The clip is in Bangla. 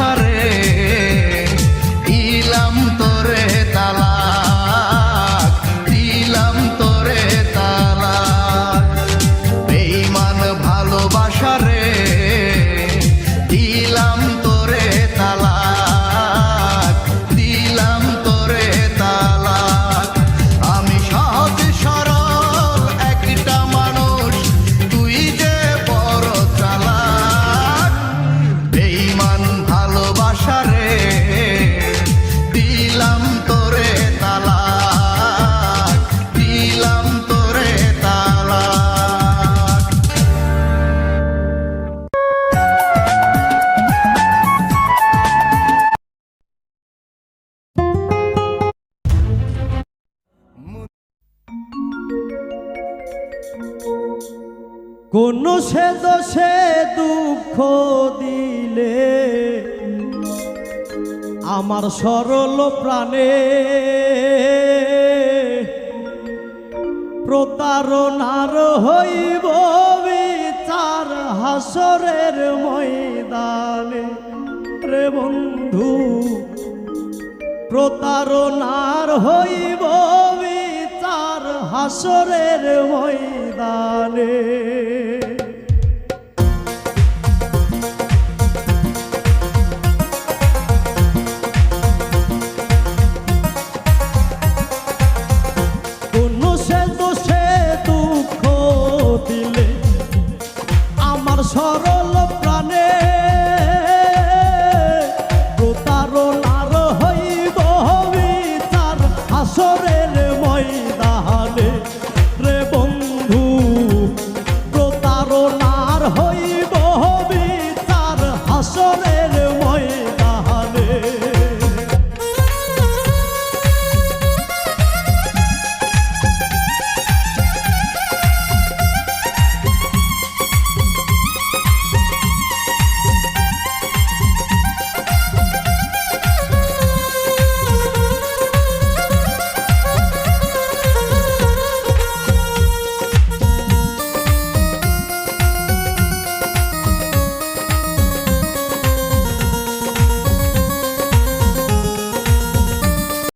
chorre কোন সে দোষে দুঃখ দিলে? আমার সরল প্রাণে প্রতারণার হইব বিচার হাসরের ময়দানে। রে বন্ধু, প্রতারণার হইব বিচার হাসরের ময়দানে।